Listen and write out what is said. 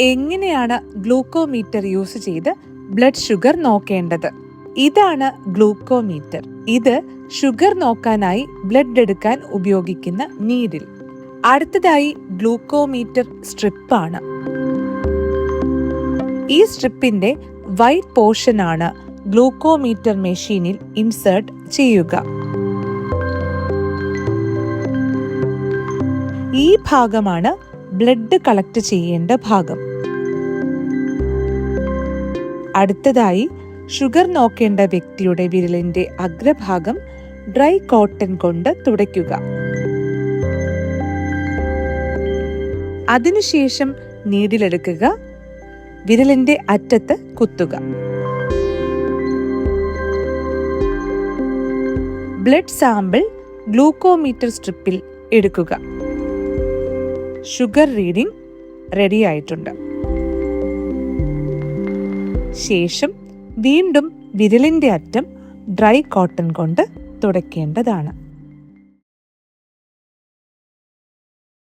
എങ്ങനെയാണ് glucometer use ചെയ്ത് blood sugar നോക്കേണ്ടത്? ഇതാണ് ഗ്ലൂക്കോമീറ്റർ. ഇത് ഷുഗർ നോക്കാനായി ബ്ലഡ് എടുക്കാൻ ഉപയോഗിക്കുന്ന നീരിൽ അടുത്തതായി ഗ്ലൂക്കോമീറ്റർ സ്ട്രിപ്പാണ്. ഈ സ്ട്രിപ്പിന്റെ വൈറ്റ് പോർഷൻ ആണ് ഗ്ലൂക്കോമീറ്റർ മെഷീനിൽ ഇൻസേർട്ട് ചെയ്യുക. ഈ ഭാഗമാണ് ബ്ലഡ് കളക്ട് ചെയ്യേണ്ട ഭാഗം. അടുത്തതായി ഷുഗർ നോക്കേണ്ട വ്യക്തിയുടെ വിരലിന്റെ അഗ്രഭാഗം ഡ്രൈ കോട്ടൺ കൊണ്ട് തുടയ്ക്കുക. അതിനുശേഷം നീഡിലെടുക്കുക വിരലിന്റെ അറ്റത്ത് കുത്തുക. ബ്ലഡ് സാമ്പിൾ ഗ്ലൂക്കോമീറ്റർ സ്ട്രിപ്പിൽ എടുക്കുക. ഷുഗർ റീഡിംഗ് റെഡി ആയിട്ടുണ്ട്. ശേഷം വീണ്ടും വിരലിന്റെ അറ്റം ഡ്രൈ കോട്ടൺ കൊണ്ട് തുടയ്ക്കേണ്ടതാണ്.